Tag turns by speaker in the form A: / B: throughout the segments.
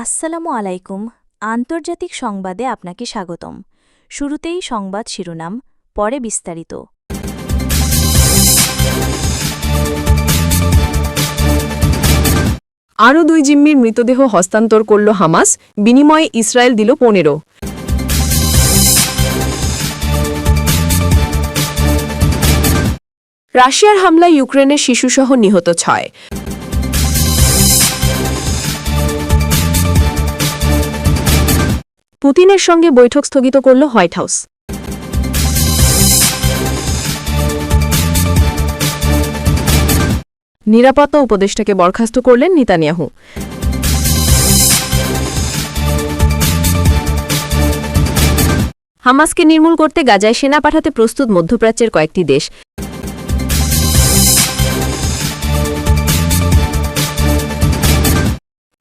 A: আসসালামু আলাইকুম আন্তর্জাতিক সংবাদে আপনাকে স্বাগতম শুরুতেই সংবাদ শিরোনাম পরে বিস্তারিত
B: আরও দুই জিম্মির মৃতদেহ হস্তান্তর করল হামাস বিনিময়ে ইসরায়েল দিল পনেরো
C: রাশিয়ার হামলায় ইউক্রেনের শিশুসহ নিহত ছয় পুতিনের সঙ্গে বৈঠক স্থগিত করল হোয়াইট হাউস নিরাপত্তা উপদেষ্টাকে বরখাস্ত করলেন নিতানিয়াহু হামাসকে নির্মূল করতে গাজায় সেনা পাঠাতে প্রস্তুত মধ্যপ্রাচ্যের কয়েকটি দেশ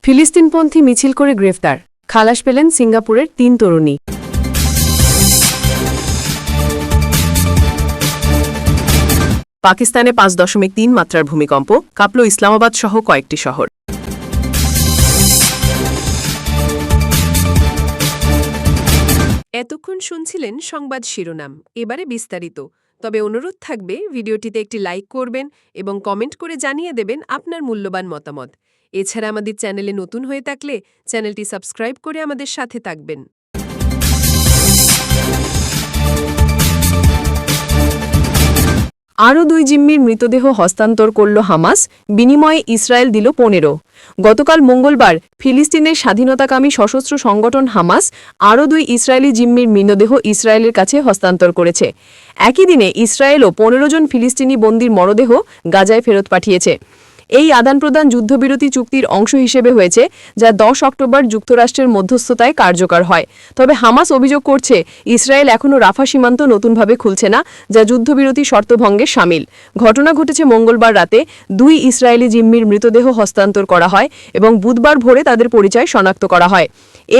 C: ফিলিস্তিনপন্থী মিছিল করে গ্রেফতার খালাস পেলেন সিঙ্গাপুরের তিন তরুণী পাকিস্তানে পাঁচ দশমিক তিন মাত্রার ভূমিকম্প কাঁপল ইসলামাবাদ সহ কয়েকটি শহর
D: এতক্ষণ শুনছিলেন সংবাদ শিরোনাম এবারে বিস্তারিত তবে অনুরোধ থাকবে ভিডিওটিতে একটি লাইক করবেন এবং কমেন্ট করে জানিয়ে দেবেন আপনার মূল্যবান মতামত এছাড়া আমাদের চ্যানেলে নতুন হয়ে থাকলে চ্যানেলটি সাবস্ক্রাইব করে আমাদের সাথে থাকবেন
B: আরও দুই জিম্মির মৃতদেহ হস্তান্তর করল হামাস বিনিময়ে ইসরায়েল দিল পনেরো গতকাল মঙ্গলবার ফিলিস্তিনের স্বাধীনতাকামী সশস্ত্র সংগঠন হামাস আরও দুই ইসরায়েলি জিম্মির মৃতদেহ ইসরায়েলের কাছে হস্তান্তর করেছে একই দিনে ইসরায়েলও পনেরো জন ফিলিস্তিনি বন্দির মরদেহ গাজায় ফেরত পাঠিয়েছে এই আদান প্রদান যুদ্ধবিরতি চুক্তির অংশ হিসেবে হয়েছে যা দশ অক্টোবর যুক্তরাষ্ট্রের মধ্যস্থতায় কার্যকর হয় তবে হামাস অভিযোগ করছে ইসরায়েল এখনও রাফা সীমান্ত নতুনভাবে খুলছে না যা যুদ্ধবিরতি শর্তভঙ্গে সামিল ঘটনা ঘটেছে মঙ্গলবার রাতে দুই ইসরায়েলি জিম্মির মৃতদেহ হস্তান্তর করা হয় এবং বুধবার ভোরে তাদের পরিচয় শনাক্ত করা হয়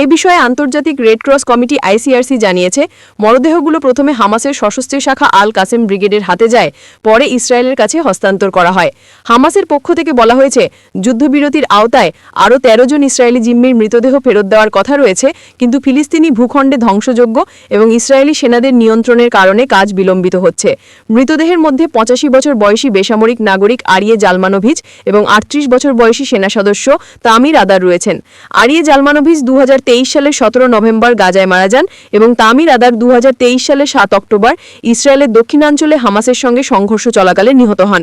B: এ বিষয়ে আন্তর্জাতিক রেড ক্রস কমিটি আইসিআরসি জানিয়েছে মরদেহগুলো প্রথমে হামাসের সশস্ত্র শাখা আল কাসেম ব্রিগেডের হাতে যায় পরে ইসরায়েলের কাছে হস্তান্তর করা হয় হামাসের পক্ষ থেকে থেকে বলা হয়েছে যুদ্ধবিরতির আওতায় আরও তেরো জন ইসরায়েলি জিম্মির মৃতদেহ ফেরত দেওয়ার কথা রয়েছে কিন্তু ফিলিস্তিনি ভূখণ্ডে ধ্বংসযোগ্য এবং ইসরায়েলি সেনাদের নিয়ন্ত্রণের কারণে কাজ বিলম্বিত হচ্ছে মৃতদেহের মধ্যে পঁচাশি বছর বয়সী বেসামরিক নাগরিক আরিয়ে জালমানোভিজ এবং আটত্রিশ বছর বয়সী সেনা সদস্য তামির আদার রয়েছেন আরিয়ে জালমানোভিজ দু সালের সতেরো নভেম্বর গাজায় মারা যান এবং তামির আদার দু সালের সাত অক্টোবর ইসরায়েলের দক্ষিণাঞ্চলে হামাসের সঙ্গে সংঘর্ষ চলাকালে নিহত হন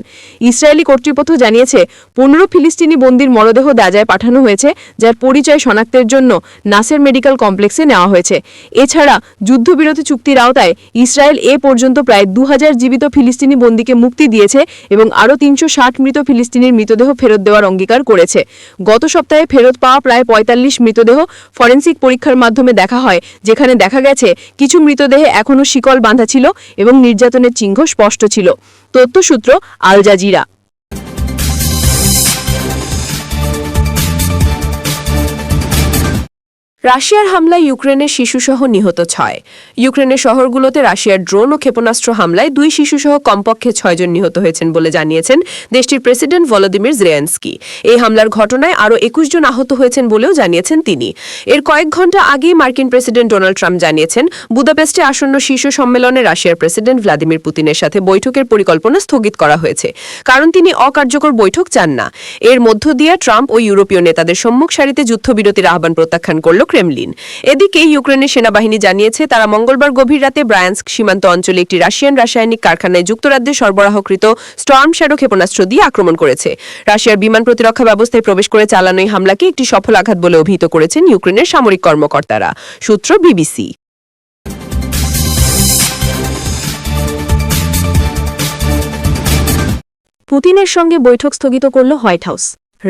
B: ইসরায়েলি কর্তৃপক্ষ জানিয়েছে পনেরো ফিলিস্তিনি বন্দির মরদেহ দাজায় পাঠানো হয়েছে যার পরিচয় শনাক্তের জন্য নাসের মেডিকেল কমপ্লেক্সে নেওয়া হয়েছে এছাড়া যুদ্ধবিরতি চুক্তির আওতায় ইসরায়েল এ পর্যন্ত প্রায় দু জীবিত ফিলিস্তিনি বন্দিকে মুক্তি দিয়েছে এবং আরও তিনশো মৃত ফিলিস্তিনির মৃতদেহ ফেরত দেওয়ার অঙ্গীকার করেছে গত সপ্তাহে ফেরত পাওয়া প্রায় পঁয়তাল্লিশ মৃতদেহ ফরেন্সিক পরীক্ষার মাধ্যমে দেখা হয় যেখানে দেখা গেছে কিছু মৃতদেহে এখনও শিকল বাঁধা ছিল এবং নির্যাতনের চিহ্ন স্পষ্ট ছিল তথ্যসূত্র আল জাজিরা
C: রাশিয়ার হামলায় ইউক্রেনের শিশুসহ নিহত ছয় ইউক্রেনের শহরগুলোতে রাশিয়ার ড্রোন ও ক্ষেপণাস্ত্র হামলায় দুই শিশুসহ কমপক্ষে ছয়জন নিহত হয়েছেন বলে জানিয়েছেন দেশটির প্রেসিডেন্ট ভলোদিমির জেয়ানস্কি এই হামলার ঘটনায় আরও একুশ জন আহত হয়েছেন বলেও জানিয়েছেন তিনি এর কয়েক ঘন্টা আগেই মার্কিন প্রেসিডেন্ট ডোনাল্ড ট্রাম্প জানিয়েছেন বুদাপেস্টে আসন্ন শীর্ষ সম্মেলনে রাশিয়ার প্রেসিডেন্ট ভ্লাদিমির পুতিনের সাথে বৈঠকের পরিকল্পনা স্থগিত করা হয়েছে কারণ তিনি অকার্যকর বৈঠক চান না এর মধ্য দিয়ে ট্রাম্প ও ইউরোপীয় নেতাদের সম্মুখ সারিতে যুদ্ধবিরতির আহ্বান প্রত্যাখ্যান করল ক্রেমলিন এদিকে ইউক্রেনের সেনাবাহিনী জানিয়েছে তারা মঙ্গলবার গভীর রাতে ব্রায়ান্সক সীমান্ত অঞ্চলে একটি রাশিয়ান রাসায়নিক কারখানায় যুক্তরাজ্যে সরবরাহকৃত স্টর্ম শ্যাডো ক্ষেপণাস্ত্র দিয়ে আক্রমণ করেছে রাশিয়ার বিমান প্রতিরক্ষা ব্যবস্থায় প্রবেশ করে চালানো এই হামলাকে একটি সফল আঘাত বলে অভিহিত করেছেন ইউক্রেনের সামরিক কর্মকর্তারা সূত্র বিবিসি পুতিনের সঙ্গে বৈঠক স্থগিত করল হোয়াইট হাউস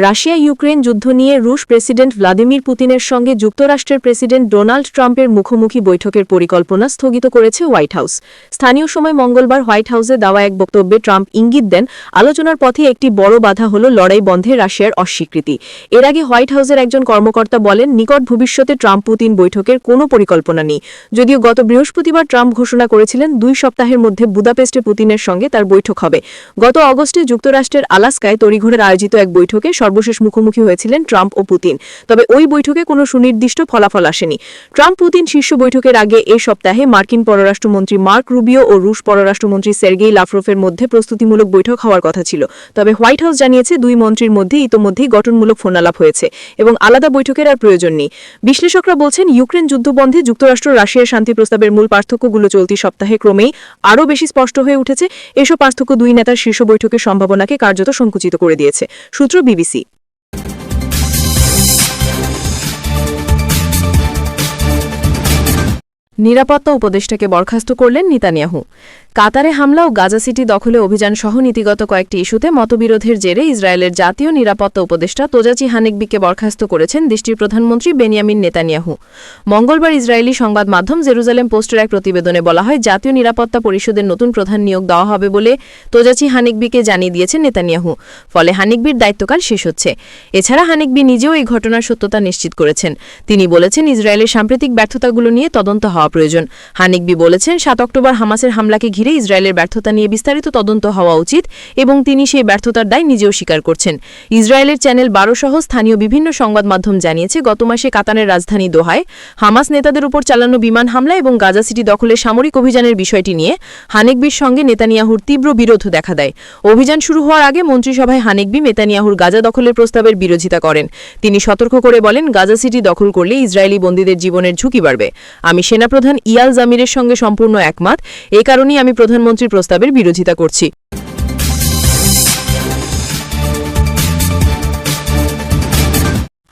C: রাশিয়া ইউক্রেন যুদ্ধ নিয়ে রুশ প্রেসিডেন্ট ভ্লাদিমির পুতিনের সঙ্গে যুক্তরাষ্ট্রের প্রেসিডেন্ট ডোনাল্ড ট্রাম্পের মুখোমুখি বৈঠকের পরিকল্পনা স্থগিত করেছে হোয়াইট হাউস স্থানীয় সময় মঙ্গলবার হোয়াইট হাউসে দেওয়া এক বক্তব্যে ট্রাম্প ইঙ্গিত দেন আলোচনার পথে একটি বড় বাধা হল লড়াই বন্ধে রাশিয়ার অস্বীকৃতি এর আগে হোয়াইট হাউসের একজন কর্মকর্তা বলেন নিকট ভবিষ্যতে ট্রাম্প পুতিন বৈঠকের কোনো পরিকল্পনা নেই যদিও গত বৃহস্পতিবার ট্রাম্প ঘোষণা করেছিলেন দুই সপ্তাহের মধ্যে বুদাপেস্টে পুতিনের সঙ্গে তার বৈঠক হবে গত অগস্টে যুক্তরাষ্ট্রের আলাস্কায় তড়িঘড়ের আয়োজিত এক বৈঠকে সর্বশেষ মুখোমুখি হয়েছিলেন ট্রাম্প ও পুতিন তবে ওই বৈঠকে কোনো সুনির্দিষ্ট ফলাফল আসেনি ট্রাম্প পুতিন শীর্ষ বৈঠকের আগে এ সপ্তাহে মার্কিন পররাষ্ট্রমন্ত্রী মার্ক রুবিও ও রুশ পররাষ্ট্রমন্ত্রী সের্গেই লাফরোফের মধ্যে প্রস্তুতিমূলক বৈঠক হওয়ার কথা ছিল তবে হোয়াইট হাউস জানিয়েছে দুই মন্ত্রীর মধ্যে ইতোমধ্যেই গঠনমূলক ফোনালাপ হয়েছে এবং আলাদা বৈঠকের আর প্রয়োজন নেই বিশ্লেষকরা বলছেন ইউক্রেন যুদ্ধবন্ধে যুক্তরাষ্ট্র রাশিয়ার শান্তি প্রস্তাবের মূল পার্থক্যগুলো চলতি সপ্তাহে ক্রমেই আরও বেশি স্পষ্ট হয়ে উঠেছে এসব পার্থক্য দুই নেতার শীর্ষ বৈঠকের সম্ভাবনাকে কার্যত সংকুচিত করে দিয়েছে সূত্র বিবিসি
D: নিরাপত্তা উপদেষ্টাকে বরখাস্ত করলেন নিতানিয়াহু কাতারে হামলা ও গাজা সিটি দখলে অভিযান সহ নীতিগত কয়েকটি ইস্যুতে মতবিরোধের জেরে ইসরায়েলের জাতীয় নিরাপত্তা উপদেষ্টা তোজাচি হানেকবিকে বরখাস্ত করেছেন দেশটির প্রধানমন্ত্রী বেনিয়ামিন নেতানিয়াহু মঙ্গলবার ইসরায়েলি সংবাদ মাধ্যম জেরুজালেম পোস্টের এক প্রতিবেদনে বলা হয় জাতীয় নিরাপত্তা পরিষদের নতুন প্রধান নিয়োগ দেওয়া হবে বলে তোজাচি হানেকবিকে জানিয়ে দিয়েছেন নেতানিয়াহু ফলে হানিকবির দায়িত্বকাল শেষ হচ্ছে এছাড়া হানিকবি নিজেও এই ঘটনার সত্যতা নিশ্চিত করেছেন তিনি বলেছেন ইসরায়েলের সাম্প্রতিক ব্যর্থতাগুলো নিয়ে তদন্ত হওয়া প্রয়োজন হানিকবি বলেছেন সাত অক্টোবর হামাসের হামলাকে ঘিরে বাইরে ইসরায়েলের ব্যর্থতা নিয়ে বিস্তারিত তদন্ত হওয়া উচিত এবং তিনি সেই ব্যর্থতার দায় নিজেও স্বীকার করছেন ইসরায়েলের চ্যানেল বারো সহ স্থানীয় বিভিন্ন সংবাদ মাধ্যম জানিয়েছে গত মাসে কাতানের রাজধানী দোহায় হামাস নেতাদের উপর চালানো বিমান হামলা এবং গাজা সিটি দখলের সামরিক অভিযানের বিষয়টি নিয়ে হানেকবির সঙ্গে নেতানিয়াহুর তীব্র বিরোধ দেখা দেয় অভিযান শুরু হওয়ার আগে মন্ত্রিসভায় হানেকবি নেতানিয়াহুর গাজা দখলের প্রস্তাবের বিরোধিতা করেন তিনি সতর্ক করে বলেন গাজা সিটি দখল করলে ইসরায়েলি বন্দীদের জীবনের ঝুঁকি বাড়বে আমি সেনাপ্রধান ইয়াল জামিরের সঙ্গে সম্পূর্ণ একমত এ কারণেই আমি প্রধানমন্ত্রীর প্রস্তাবের বিরোধিতা করছি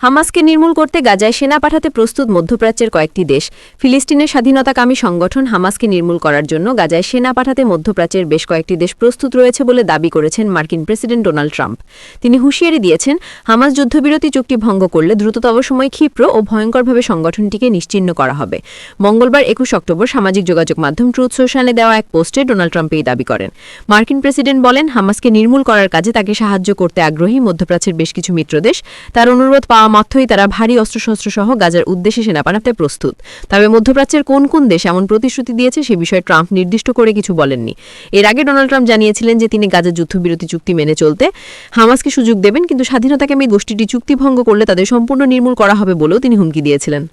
C: হামাসকে নির্মূল করতে গাজায় সেনা পাঠাতে প্রস্তুত মধ্যপ্রাচ্যের কয়েকটি দেশ ফিলিস্তিনের স্বাধীনতাকামী সংগঠন হামাসকে নির্মূল করার জন্য গাজায় সেনা পাঠাতে মধ্যপ্রাচ্যের বেশ কয়েকটি দেশ প্রস্তুত রয়েছে বলে দাবি করেছেন মার্কিন প্রেসিডেন্ট ডোনাল্ড ট্রাম্প তিনি হুঁশিয়ারি দিয়েছেন হামাস যুদ্ধবিরতি চুক্তি ভঙ্গ করলে দ্রুততম সময় ক্ষিপ্র ও ভয়ঙ্করভাবে সংগঠনটিকে নিশ্চিহ্ন করা হবে মঙ্গলবার একুশ অক্টোবর সামাজিক যোগাযোগ মাধ্যম ট্রুথ সোশ্যালে দেওয়া এক পোস্টে ডোনাল্ড ট্রাম্প এই দাবি করেন মার্কিন প্রেসিডেন্ট বলেন হামাসকে নির্মূল করার কাজে তাকে সাহায্য করতে আগ্রহী মধ্যপ্রাচ্যের বেশ কিছু মিত্রদেশ তার অনুরোধ পাওয়া মাত্রই তারা ভারী অস্ত্রশস্ত্র সহ গাজার উদ্দেশ্যে সেনা পাঠাতে প্রস্তুত তবে মধ্যপ্রাচ্যের কোন কোন দেশ এমন প্রতিশ্রুতি দিয়েছে সে বিষয়ে ট্রাম্প নির্দিষ্ট করে কিছু বলেননি এর আগে ডোনাল্ড ট্রাম্প জানিয়েছিলেন যে তিনি গাজার যুদ্ধবিরতি চুক্তি মেনে চলতে হামাসকে সুযোগ দেবেন কিন্তু স্বাধীনতাকামী গোষ্ঠীটি চুক্তিভঙ্গ করলে তাদের সম্পূর্ণ নির্মূল করা হবে বলেও তিনি হুমকি দিয়েছিলেন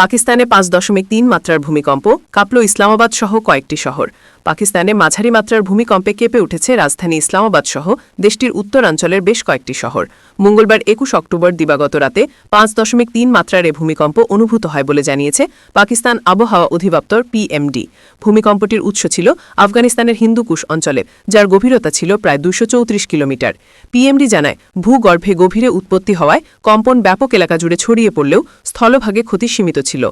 C: পাকিস্তানে পাঁচ দশমিক তিন মাত্রার ভূমিকম্প কাপলো ইসলামাবাদ সহ কয়েকটি শহর পাকিস্তানে মাঝারি মাত্রার ভূমিকম্পে কেঁপে উঠেছে রাজধানী ইসলামাবাদ সহ দেশটির উত্তরাঞ্চলের বেশ কয়েকটি শহর মঙ্গলবার একুশ অক্টোবর দিবাগত রাতে পাঁচ দশমিক তিন মাত্রার এ ভূমিকম্প অনুভূত হয় বলে জানিয়েছে পাকিস্তান আবহাওয়া অধিদপ্তর পিএমডি ভূমিকম্পটির উৎস ছিল আফগানিস্তানের হিন্দুকুশ অঞ্চলে যার গভীরতা ছিল প্রায় দুশো কিলোমিটার পিএমডি জানায় ভূগর্ভে গভীরে উৎপত্তি হওয়ায় কম্পন ব্যাপক এলাকা জুড়ে ছড়িয়ে পড়লেও স্থলভাগে ক্ষতি সীমিত ছিল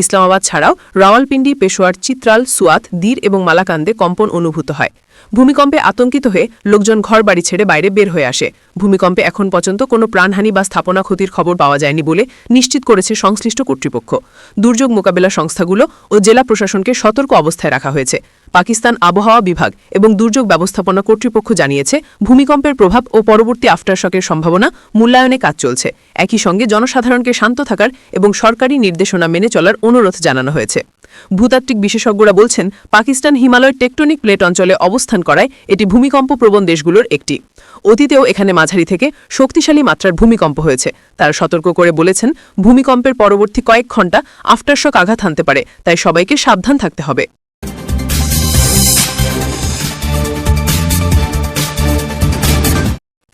C: ইসলামাবাদ ছাড়াও রাওয়ালপিন্ডি পেশোয়ার চিত্রাল সুয়াত দীর এবং মালাকান্দে কম্পন অনুভূত হয় ভূমিকম্পে আতঙ্কিত হয়ে লোকজন ঘর বাড়ি ছেড়ে বাইরে বের হয়ে আসে ভূমিকম্পে এখন পর্যন্ত কোনো প্রাণহানি বা স্থাপনা ক্ষতির খবর পাওয়া যায়নি বলে নিশ্চিত করেছে সংশ্লিষ্ট কর্তৃপক্ষ দুর্যোগ মোকাবেলা সংস্থাগুলো ও জেলা প্রশাসনকে সতর্ক অবস্থায় রাখা হয়েছে পাকিস্তান আবহাওয়া বিভাগ এবং দুর্যোগ ব্যবস্থাপনা কর্তৃপক্ষ জানিয়েছে ভূমিকম্পের প্রভাব ও পরবর্তী আফটারশকের সম্ভাবনা মূল্যায়নে কাজ চলছে একই সঙ্গে জনসাধারণকে শান্ত থাকার এবং সরকারি নির্দেশনা মেনে চলার অনুরোধ জানানো হয়েছে ভূতাত্ত্বিক বিশেষজ্ঞরা বলছেন পাকিস্তান হিমালয়ের টেকটনিক প্লেট অঞ্চলে অবস্থান করায় এটি ভূমিকম্প প্রবণ দেশগুলোর একটি অতীতেও এখানে মাঝারি থেকে শক্তিশালী মাত্রার ভূমিকম্প হয়েছে তারা সতর্ক করে বলেছেন ভূমিকম্পের পরবর্তী কয়েক ঘণ্টা আফটারশক আঘাত হানতে পারে তাই সবাইকে সাবধান থাকতে হবে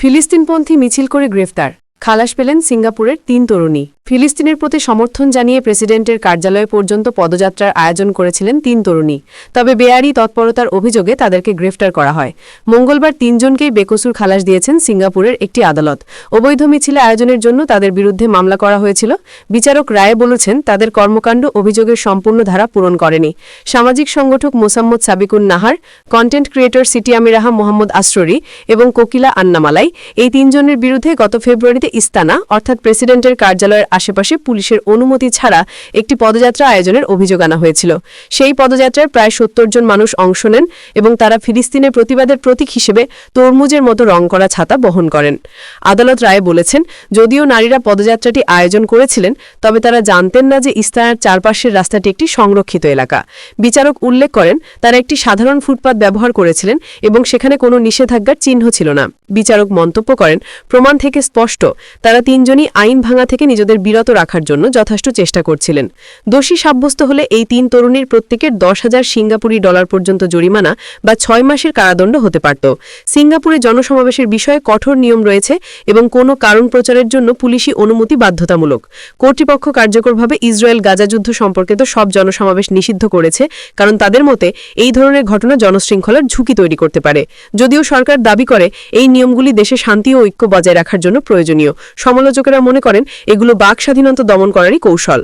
C: ফিলিস্তিনপন্থী মিছিল করে গ্রেফতার খালাস পেলেন সিঙ্গাপুরের তিন তরুণী ফিলিস্তিনের প্রতি সমর্থন জানিয়ে প্রেসিডেন্টের কার্যালয় পর্যন্ত পদযাত্রার আয়োজন করেছিলেন তিন তরুণী তবে বেয়ারি তৎপরতার অভিযোগে তাদেরকে গ্রেফতার করা হয় মঙ্গলবার তিনজনকেই বেকসুর খালাস দিয়েছেন সিঙ্গাপুরের একটি আদালত অবৈধ মিছিলে আয়োজনের জন্য তাদের বিরুদ্ধে মামলা করা হয়েছিল বিচারক রায়ে বলেছেন তাদের কর্মকাণ্ড অভিযোগের সম্পূর্ণ ধারা পূরণ করেনি সামাজিক সংগঠক মোসাম্মদ সাবিকুন নাহার কন্টেন্ট ক্রিয়েটর সিটি আমিরাহা মোহাম্মদ আশ্ররি এবং কোকিলা আন্নামালাই এই তিনজনের বিরুদ্ধে গত ফেব্রুয়ারিতে ইস্তানা অর্থাৎ প্রেসিডেন্টের কার্যালয়ের আশেপাশে পুলিশের অনুমতি ছাড়া একটি পদযাত্রা আয়োজনের অভিযোগ আনা হয়েছিল সেই পদযাত্রায় প্রায় সত্তর জন মানুষ অংশ নেন এবং তারা ফিলিস্তিনের প্রতিবাদের প্রতীক হিসেবে তরমুজের মতো রং করা ছাতা বহন করেন আদালত রায় বলেছেন যদিও নারীরা পদযাত্রাটি আয়োজন করেছিলেন তবে তারা জানতেন না যে ইস্তানার চারপাশের রাস্তাটি একটি সংরক্ষিত এলাকা বিচারক উল্লেখ করেন তারা একটি সাধারণ ফুটপাত ব্যবহার করেছিলেন এবং সেখানে কোনো নিষেধাজ্ঞার চিহ্ন ছিল না বিচারক মন্তব্য করেন প্রমাণ থেকে স্পষ্ট তারা তিনজনই আইন ভাঙা থেকে নিজেদের বিরত রাখার জন্য যথেষ্ট চেষ্টা করছিলেন দোষী সাব্যস্ত হলে এই তিন তরুণীর প্রত্যেকের দশ হাজার সিঙ্গাপুরি ডলার পর্যন্ত জরিমানা বা ছয় মাসের কারাদণ্ড হতে পারত সিঙ্গাপুরে জনসমাবেশের বিষয়ে কঠোর নিয়ম রয়েছে এবং কোনো কারণ প্রচারের জন্য পুলিশি অনুমতি বাধ্যতামূলক কর্তৃপক্ষ কার্যকরভাবে ইসরায়েল গাজা যুদ্ধ সম্পর্কিত সব জনসমাবেশ নিষিদ্ধ করেছে কারণ তাদের মতে এই ধরনের ঘটনা জনশৃঙ্খলার ঝুঁকি তৈরি করতে পারে যদিও সরকার দাবি করে এই নিয়মগুলি দেশে শান্তি ও ঐক্য বজায় রাখার জন্য প্রয়োজনীয় সমালোচকেরা মনে করেন এগুলো বাক স্বাধীনতা দমন করারই কৌশল